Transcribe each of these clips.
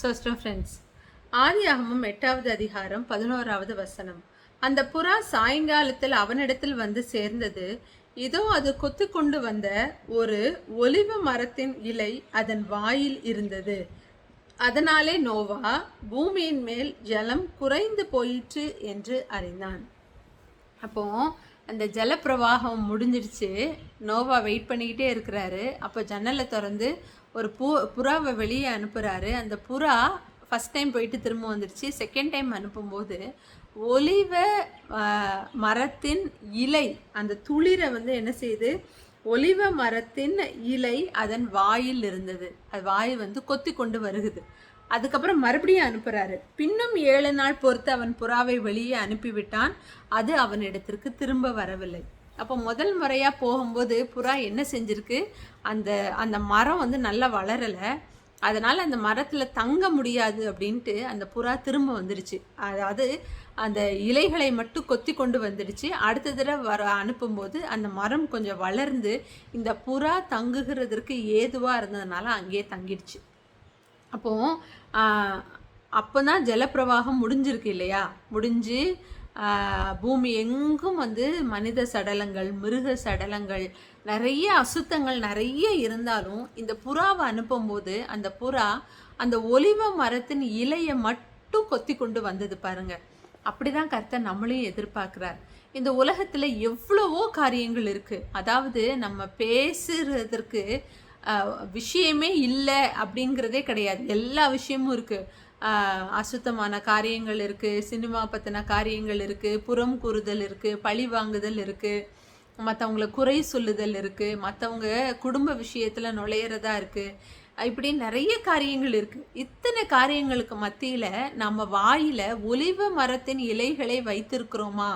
சோஸ்டோ friends ஆதியாகமும் எட்டாவது அதிகாரம் பதினோராவது வசனம். அந்த புறா சாயங்காலத்தில் அவனிடத்தில் வந்து சேர்ந்தது. இதோ அது கொத்து கொண்டு வந்த ஒரு ஒலிவ மரத்தின் இலை அதன் வாயில் இருந்தது. அதனாலே நோவா பூமியின் மேல் ஜலம் குறைந்து போயிற்று என்று அறிந்தான். அப்போ அந்த ஜலப்பிரவாகம் முடிஞ்சிருச்சு நோவா வெயிட் பண்ணிக்கிட்டே இருக்கிறாரு. அப்போ ஜன்னலை திறந்து ஒரு பூ புறாவை வெளியே அனுப்புகிறாரு அந்த புறா ஃபஸ்ட் டைம் போயிட்டு திரும்ப வந்துடுச்சு செகண்ட் டைம் அனுப்பும்போது ஒலிவ மரத்தின் இலை அந்த துளிரை வந்து என்ன செய்யுது ஒலிவ மரத்தின் இலை அதன் வாயில் இருந்தது. அது வாய் வந்து கொத்தி கொண்டு வருகுது. அதுக்கப்புறம் மறுபடியும் அனுப்புகிறாரு பின்னும் ஏழு நாள் பொறுத்து அவன் புறாவை வெளியே அனுப்பிவிட்டான். அது அவனிடத்திற்கு திரும்ப வரவில்லை. அப்போ முதல் முறையாக போகும்போது புறா என்ன செஞ்சிருக்கு? அந்த அந்த மரம் வந்து நல்லா வளரலை. அதனால் அந்த மரத்தில் தங்க முடியாது அப்படின்ட்டு அந்த புறா திரும்ப வந்துடுச்சு அதாவது அந்த இலைகளை மட்டும் கொத்தி கொண்டு வந்துடுச்சு. அடுத்த தடவை வர அனுப்பும்போது அந்த மரம் கொஞ்சம் வளர்ந்து இந்த புறா தங்குகிறதற்கு ஏதுவாக இருந்ததுனால அங்கேயே தங்கிடுச்சு. அப்போது அப்போ தான் ஜலப்பிரவாகம் முடிஞ்சிருக்கு இல்லையா? முடிஞ்சு பூமி எங்கும் வந்து மனித சடலங்கள் மிருக சடலங்கள் நிறைய அசுத்தங்கள் நிறைய இருந்தாலும் இந்த புறாவை அனுப்பும்போது அந்த புறா அந்த ஒலிவ மரத்தின் இலையை மட்டும் கொத்தி கொண்டு வந்தது பாருங்க. அப்படிதான் கர்த்தர் நம்மளையும் எதிர்பார்க்கிறார். இந்த உலகத்தில் எவ்வளவோ காரியங்கள் இருக்குது அதாவது நம்ம பேசுறதற்கு விஷயமே இல்லை அப்படிங்கிறதே கிடையாது. எல்லா விஷயமும் இருக்குது அசுத்தமான காரியங்கள் இருக்குது சினிமா பற்றின காரியங்கள் இருக்குது புறம் கூறுதல் இருக்குது பழி வாங்குதல் இருக்குது மற்றவங்கள குறை சொல்லுதல் இருக்குது மற்றவங்க குடும்ப விஷயத்தில் நுழையிறதா இருக்குது இப்படி நிறைய காரியங்கள் இருக்குது இத்தனை காரியங்களுக்கு மத்தியில் நம்ம வாயில் ஒலிவ மரத்தின் இலைகளை வைத்திருக்கிறோமா?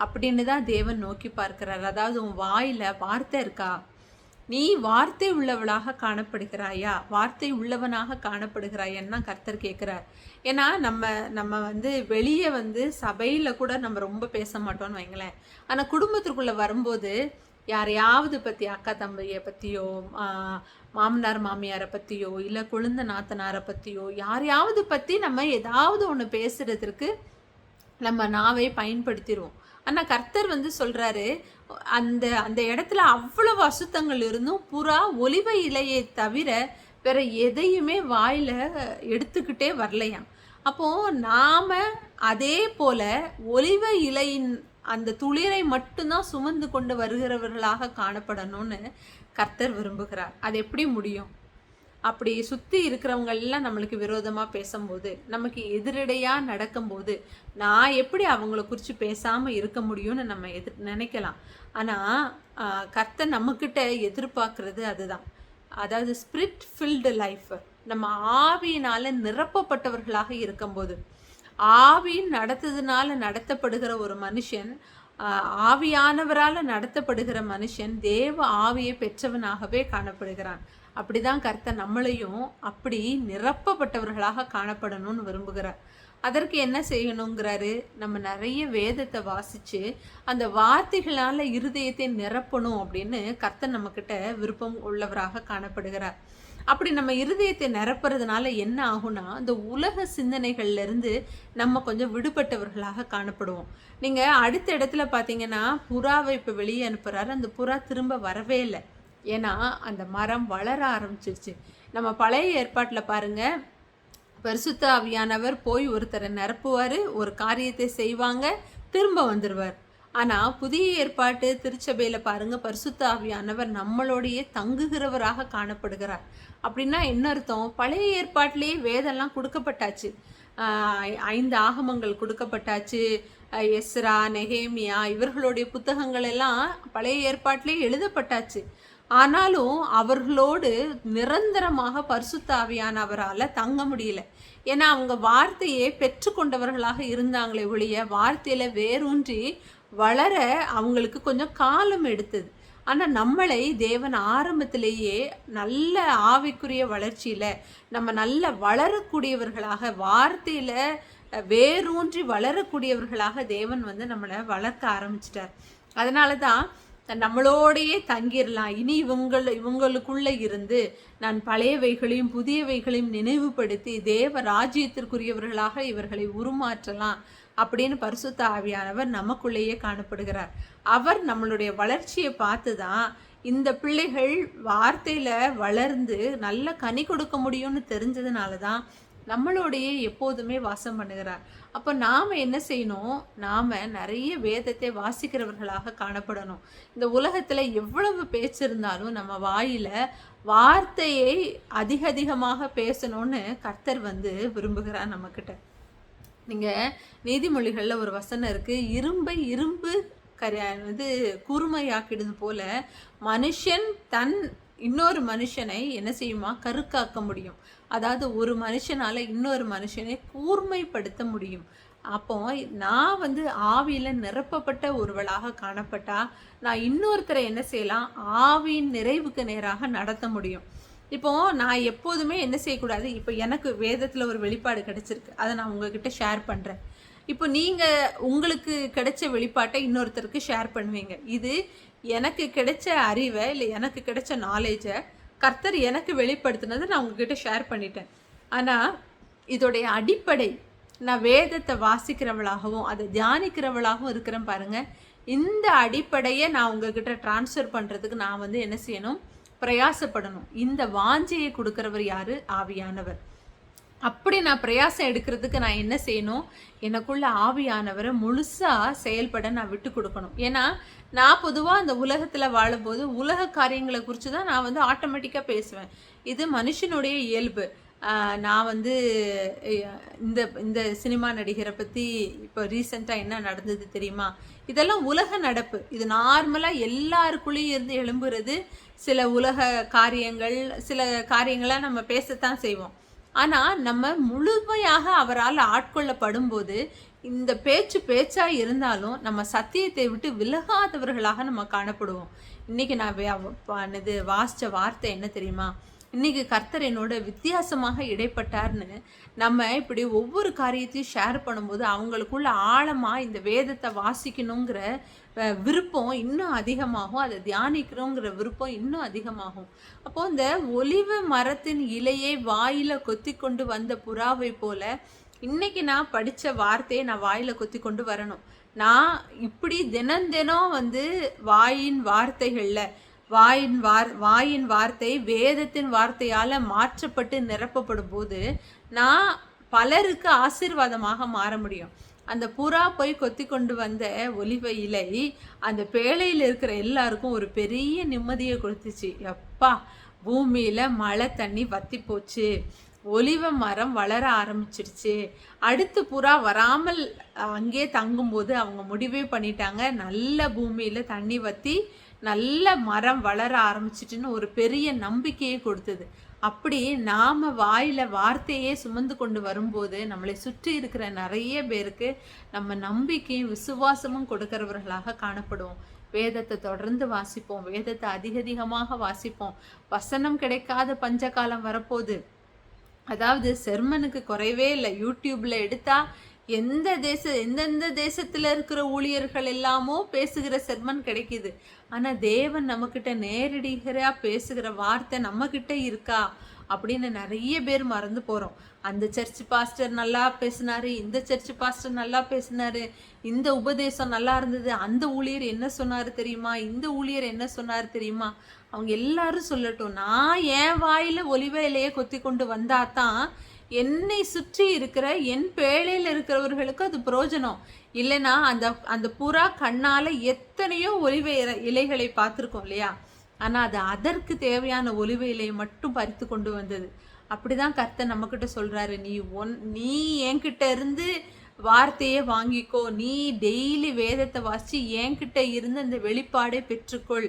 அப்படின்னு தான் தேவன் நோக்கி பார்க்கிறார். அதாவது உன் வாயில் வார்த்தை இருக்கா? நீ வார்த்தை உள்ளவளாக காணப்படுகிறாயா? வார்த்தை உள்ளவனாக காணப்படுகிறாயான்னு தான் கர்த்தர் கேட்குறார் ஏன்னா நம்ம நம்ம வந்து வெளியே வந்து சபையில் கூட நம்ம ரொம்ப பேச மாட்டோம்னு வைங்களேன். ஆனால் குடும்பத்திற்குள்ளே வரும்போது யாரையாவது பற்றி அக்கா தம்பியை பற்றியோ மாமனார் மாமியாரை பற்றியோ இல்லை குழந்த நாத்தனாரை பற்றியோ யாரையாவது பற்றி நம்ம ஏதாவது ஒன்று பேசுகிறதுக்கு நம்ம நாவை பயன்படுத்திடுவோம் ஆனால் கர்த்தர் வந்து சொல்கிறாரு அந்த அந்த இடத்துல அவ்வளவு அசுத்தங்கள் இருந்தும் புறா ஒலிவ இலையை தவிர வேற எதையுமே வாயில் எடுத்துக்கிட்டே வரலையாம் அப்போது நாம் அதே போல் ஒலிவ இலையின் அந்த துளிரை மட்டும்தான் சுமந்து கொண்டு வருகிறவர்களாக காணப்படணும்னு கர்த்தர் விரும்புகிறார். அது எப்படி முடியும்? அப்படி சுற்றி இருக்கிறவங்க எல்லாம் நம்மளுக்கு விரோதமாக பேசும்போது நமக்கு எதிரடையாக நடக்கும்போது நான் எப்படி அவங்கள குறித்து பேசாமல் இருக்க முடியும்னு நம்ம எதிர் நினைக்கலாம். ஆனால் கர்த்தை நம்மக்கிட்ட எதிர்பார்க்கறது அதுதான். அதாவது ஸ்பிரிட் ஃபில்டு லைஃப் நம்ம ஆவியினால் நிரப்பப்பட்டவர்களாக இருக்கும்போது ஆவியின் நடத்ததுனால நடத்தப்படுகிற ஒரு மனுஷன் ஆவியானவரால் நடத்தப்படுகிற மனுஷன் தேவ ஆவியை பெற்றவனாகவே காணப்படுகிறான். அப்படிதான் கர்த்தர் நம்மளையும் அப்படி நிரப்பப்பட்டவர்களாக காணப்படணும்னு விரும்புகிறார். அதற்கு என்ன செய்யணுங்கிறாரு? நம்ம நிறைய வேதத்தை வாசித்து அந்த வார்த்தைகளால் இருதயத்தை நிரப்பணும் அப்படின்னு கர்த்தர் நம்மக்கிட்ட விருப்பம் உள்ளவராக காணப்படுகிறார். அப்படி நம்ம இருதயத்தை நிரப்புறதுனால என்ன ஆகும்னா அந்த உலக சிந்தனைகள்லேருந்து நம்ம கொஞ்சம் விடுபட்டவர்களாக காணப்படுவோம். நீங்கள் அடுத்த இடத்துல பார்த்தீங்கன்னா புறாவை இப்போ வெளியே அனுப்புகிறாரு அந்த புறா திரும்ப வரவே இல்லை. ஏன்னா அந்த மரம் வளர ஆரம்பிச்சிருச்சு. நம்ம பழைய ஏற்பாட்டில் பாருங்கள் பரிசுத்த ஆவியானவர் போய் ஒருத்தரை நிரப்புவார் ஒரு காரியத்தை செய்வாங்க திரும்ப வந்துடுவார் ஆனால் புதிய ஏற்பாட்டு திருச்சபையில் பாருங்க பரிசுத்த ஆவியானவர் நம்மளோடையே தங்குகிறவராக காணப்படுகிறார். அப்படின்னா என்ன அர்த்தம்? பழைய ஏற்பாட்டிலேயே வேதெல்லாம் கொடுக்கப்பட்டாச்சு. ஐந்து ஆகமங்கள் கொடுக்கப்பட்டாச்சு. எஸ்ரா நெஹேமியா இவர்களுடைய புத்தகங்கள் எல்லாம் பழைய ஏற்பாட்டிலே எழுதப்பட்டாச்சு. ஆனாலும் அவர்களோடு நிரந்தரமாக பரிசுத்தாவியானவரால் தங்க முடியல. ஏன்னா அவங்க வார்த்தையை பெற்றுக்கொண்டவர்களாக இருந்தாங்களே ஒழிய வார்த்தையில் வேரூன்றி வளர அவங்களுக்கு கொஞ்சம் காலம் எடுத்தது. ஆனால் நம்மளை தேவன் ஆரம்பத்திலேயே நல்ல ஆவிக்குரிய வளர்ச்சியில் நம்ம நல்ல வளரக்கூடியவர்களாக வார்த்தையில் வேரூன்றி வளரக்கூடியவர்களாக தேவன் வந்து நம்மளை வளர்க்க ஆரம்பிச்சிட்டார். அதனால தான் நம்மளோடையே தங்கிடலாம் இனி இவங்கள இவங்களுக்குள்ளே இருந்து நான் பழையவைகளையும் புதியவைகளையும் நினைவுபடுத்தி தேவ ராஜ்யத்திற்குரியவர்களாக இவர்களை உருமாற்றலாம். அப்படின்னு பரிசுத்த ஆவியானவர் நமக்குள்ளேயே காணப்படுகிறார். அவர் நம்மளுடைய வளர்ச்சியை பார்த்து தான் இந்த பிள்ளைகள் வார்த்தையில் வளர்ந்து நல்ல கனி கொடுக்க முடியும்னு தெரிஞ்சதுனால தான் நம்மளோடையே எப்போதுமே வாசம் பண்ணுகிறார். அப்போ நாம் என்ன செய்யணும்? நாம் நிறைய வேதத்தை வாசிக்கிறவர்களாக காணப்படணும். இந்த உலகத்தில் எவ்வளவு பேச்சிருந்தாலும் நம்ம வாயில் வார்த்தையை அதிக அதிகமாக பேசணும்னு கர்த்தர் வந்து விரும்புகிறார் நம்மக்கிட்ட. நீங்கள் நீதிமொழிகளில் ஒரு வசனம் இருக்குது இரும்பை இரும்பு கரி இது கூர்மையாக்கிடுது போல மனுஷன் தன் இன்னொரு மனுஷனை என்ன செய்யுமா? கருக்காக்க முடியும். அதாவது ஒரு மனுஷனால் இன்னொரு மனுஷனை கூர்மைப்படுத்த முடியும். அப்போ நான் வந்து ஆவியில் நிரப்பப்பட்ட ஒருவளாக காணப்பட்டால் நான் இன்னொருத்தரை என்ன செய்யலாம்? ஆவியின் நிறைவுக்கு நேராக நடத்த முடியும். இப்போ நான் எப்போதுமே என்ன செய்யக்கூடாது? இப்போ எனக்கு வேதத்தில் ஒரு வெளிப்பாடு கிடைச்சிருக்கு. அதை நான் உங்ககிட்ட ஷேர் பண்ணுறேன் இப்போ நீங்கள் உங்களுக்கு கிடைச்ச வெளிப்பாட்டை இன்னொருத்தருக்கு ஷேர் பண்ணுவீங்க. இது எனக்கு கிடைச்ச அறிவை இல்லை எனக்கு கிடைச்ச நாலேஜை கர்த்தர் எனக்கு வெளிப்படுத்தினதை நான் உங்ககிட்ட ஷேர் பண்ணிட்டேன். ஆனால் இதோடைய அடிப்படை நான் வேதத்தை வாசிக்கிறவளாகவும் அதை தியானிக்கிறவளாகவும் இருக்கிறேன் பாருங்கள் இந்த அடிப்படையை நான் உங்ககிட்ட டிரான்ஸ்ஃபர் பண்ணுறதுக்கு நான் வந்து என்ன செய்யணும்? பிரயாசப்படணும். இந்த வாஞ்சையை கொடுக்குறவர் யாரு? ஆவியானவர். அப்படி நான் பிரயாசம் எடுக்கிறதுக்கு நான் என்ன செய்யணும்? எனக்குள்ள ஆவியானவரை முழுசாக செயல்பட நான் விட்டு கொடுக்கணும். ஏன்னா நான் பொதுவாக அந்த உலகத்தில் வாழும்போது உலக காரியங்களை குறித்து தான் நான் வந்து ஆட்டோமேட்டிக்காக பேசுவேன். இது மனுஷனுடைய இயல்பு. நான் வந்து இந்த இந்த சினிமா நடிகரை பற்றி இப்போ ரீசெண்டாக என்ன நடந்தது தெரியுமா? இதெல்லாம் உலக நடப்பு. இது நார்மலாக எல்லாருக்குள்ளேயும் இருந்து எழும்புறது சில உலக காரியங்கள் சில காரியங்களை நம்ம பேசத்தான் செய்வோம். ஆனால் நம்ம முழுமையாக அவரால் ஆட்கொள்ளப்படும் போது இந்த பேச்சு பேச்சாக இருந்தாலும் நம்ம சத்தியத்தை விட்டு விலகாதவர்களாக நம்ம காணப்படுவோம். இன்றைக்கி நான் இது வாசித்த வார்த்தை என்ன தெரியுமா? இன்றைக்கி கர்த்தர் என்னோட வித்தியாசமாக இடைப்பட்டார்னு நம்ம இப்படி ஒவ்வொரு காரியத்தையும் ஷேர் பண்ணும்போது அவங்களுக்குள்ள ஆழமாக இந்த வேதத்தை வாசிக்கணுங்கிற விருப்பம் இன்னும் அதிகமாகும். அதை தியானிக்கிறோங்கிற விருப்பம் இன்னும் அதிகமாகும். அப்போது இந்த ஒலிவு மரத்தின் இலையை வாயில் கொத்தி கொண்டு வந்த புறாவை போல இன்றைக்கி நான் படித்த வார்த்தையை நான் வாயில் கொத்தி கொண்டு வரணும். நான் இப்படி தினம் தினம் வந்து வாயின் வார்த்தைகளில் வாயின் வார் வாயின் வார்த்தை வேதத்தின் வார்த்தையால் மாற்றப்பட்டு நிரப்பப்படும் போது நான் பலருக்கு ஆசீர்வாதமாக மாற முடியும். அந்த புறா போய் கொத்தி கொண்டு வந்த ஒலிவ இலை அந்த பேழையில் இருக்கிற எல்லாருக்கும் ஒரு பெரிய நிம்மதியை கொடுத்துச்சு. எப்பா பூமியில் மழை தண்ணி வத்தி போச்சு. ஒலிவ மரம் வளர ஆரம்பிச்சிருச்சு. அடுத்து புறா வராமல் அங்கே தங்கும்போது அவங்க முடிவே பண்ணிட்டாங்க. நல்ல பூமியில் தண்ணி வற்றி நல்ல மரம் வளர ஆரம்பிச்சிட்டுன்னு ஒரு பெரிய நம்பிக்கையை கொடுத்தது. அப்படி நாம் வாயில் வார்த்தையே சுமந்து கொண்டு வரும்போது நம்மளை சுற்றி இருக்கிற நிறைய பேருக்கு நம்ம நம்பிக்கையும் விசுவாசமும் கொடுக்கிறவர்களாக காணப்படுவோம். வேதத்தை தொடர்ந்து வாசிப்போம். வேதத்தை அதிக அதிகமாக வாசிப்போம். வசனம் கிடைக்காத பஞ்சகாலம் வரப்போகுது. அதாவது செர்மனுக்கு குறைவே இல்லை. யூடியூப்பில் எடுத்தால் எந்த தேச எந்தெந்த தேசத்தில் இருக்கிற ஊழியர்கள் எல்லாமோ பேசுகிற செர்மன் கிடைக்குது. ஆனால் தேவன் நம்மக்கிட்ட நேரடிகராக பேசுகிற வார்த்தை நம்மக்கிட்ட இருக்கா அப்படின்னு நிறைய பேர் மறந்து போகிறோம் அந்த சர்ச் பாஸ்டர் நல்லா பேசினாரு இந்த சர்ச் பாஸ்டர் நல்லா பேசினாரு இந்த உபதேசம் நல்லா இருந்தது அந்த ஊழியர் என்ன சொன்னார் தெரியுமா இந்த ஊழியர் என்ன சொன்னார் தெரியுமா? அவங்க எல்லாரும் சொல்லட்டும். நான் என் வாயில் ஒலிவேலையை கொத்தி கொண்டு வந்தா தான் என்னை சுற்றி இருக்கிற என் பேழையில் இருக்கிறவர்களுக்கு அது பிரயோஜனம் இல்லைன்னா அந்த அந்த புறா கண்ணால் எத்தனையோ ஒலிவ இலைகளை பார்த்துருக்கோம் இல்லையா? ஆனால் அது அதற்கு தேவையான ஒலிவ இலையை மட்டும் பறித்து கொண்டு வந்தது. அப்படிதான் கர்த்தன் நம்மக்கிட்ட சொல்கிறாரு நீ ஒன் நீ என்கிட்ட இருந்து வார்த்தையே வாங்கிக்கோ. நீ டெய்லி வேதத்தை வாசித்து என்கிட்ட இருந்து அந்த வெளிப்பாடே பெற்றுக்கொள்.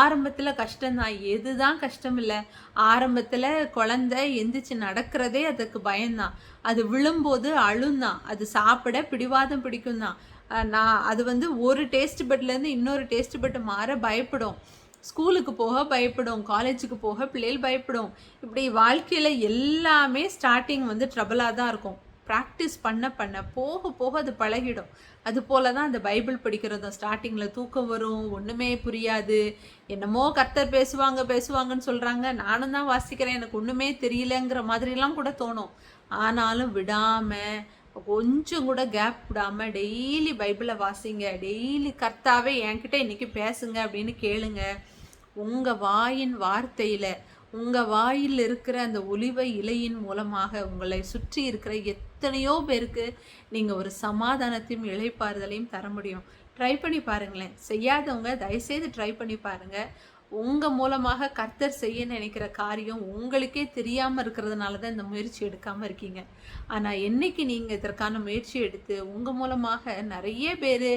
ஆரம்பத்தில் கஷ்டம்தான். எதுதான் கஷ்டம் இல்லை ஆரம்பத்தில் குழந்தை எந்திரிச்சு நடக்கிறதே அதுக்கு பயம்தான். அது விழும்போது அழுந்தான். அது சாப்பிட பிடிவாதம் பிடிக்கும் தான் நான் அது வந்து ஒரு டேஸ்ட் பெட்லேருந்து இன்னொரு டேஸ்ட் பெட்டு மாற பயப்படும். ஸ்கூலுக்கு போக பயப்படும். காலேஜுக்கு போக பிள்ளைகள் பயப்படும். இப்படி வாழ்க்கையில் எல்லாமே ஸ்டார்டிங் வந்து ட்ரபிளாக தான் இருக்கும். ப்ராக்டிஸ் பண்ண பண்ண போக போக அது பழகிடும். அது போல தான் அந்த பைபிள் படிக்கிறதும். ஸ்டார்டிங்கில் தூக்கம் வரும் ஒன்றுமே புரியாது. என்னமோ கர்த்தர் பேசுவாங்க பேசுவாங்கன்னு சொல்கிறாங்க நானும் தான் வாசிக்கிறேன். எனக்கு ஒன்றுமே தெரியலங்கிற மாதிரிலாம் கூட தோணும். ஆனாலும் விடாமல் கொஞ்சம் கூட கேப் விடாமல் டெய்லி பைபிளை வாசிங்க. டெய்லி கர்த்தாவே என்கிட்ட இன்றைக்கி பேசுங்க அப்படின்னு கேளுங்க. உங்கள் வாயின் வார்த்தையில் உங்கள் வாயில் இருக்கிற அந்த ஒலிவை இலையின் மூலமாக உங்களை சுற்றி இருக்கிற எத்தனையோ பேருக்கு நீங்கள் ஒரு சமாதானத்தையும் இளைப்பாறுதலையும் தர முடியும். ட்ரை பண்ணி பாருங்களேன். செய்யாதவங்க தயவுசெய்து ட்ரை பண்ணி பாருங்கள் உங்கள் மூலமாக கர்த்தர் செய்ய நினைக்கிற காரியம் உங்களுக்கே தெரியாமல் இருக்கிறதுனால தான் இந்த முயற்சி எடுக்காமல் இருக்கீங்க. ஆனால் என்னைக்கு நீங்கள் இதற்கான முயற்சி எடுத்து உங்கள் மூலமாக நிறைய பேர்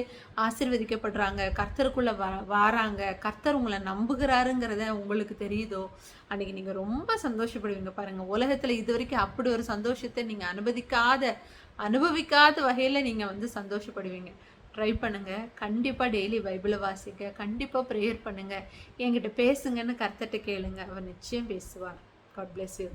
ஆசிர்வதிக்கப்படுறாங்க கர்த்தருக்குள்ளே வ வாராங்க கர்த்தர் உங்களை நம்புகிறாருங்கிறத உங்களுக்கு தெரியுதோ? அன்றைக்கி நீங்கள் ரொம்ப சந்தோஷப்படுவீங்க பாருங்கள் உலகத்தில் இது வரைக்கும் அப்படி ஒரு சந்தோஷத்தை நீங்கள் அனுமதிக்காத அனுபவிக்காத வகையில் நீங்கள் வந்து சந்தோஷப்படுவீங்க. ட்ரை பண்ணுங்கள் கண்டிப்பாக டெய்லி பைபிளை வாசிக்க கண்டிப்பாக ப்ரேயர் பண்ணுங்கள் என்கிட்ட பேசுங்கன்னு கர்த்தட்ட கேளுங்க. அவர் நிச்சயம் பேசுவார். God bless you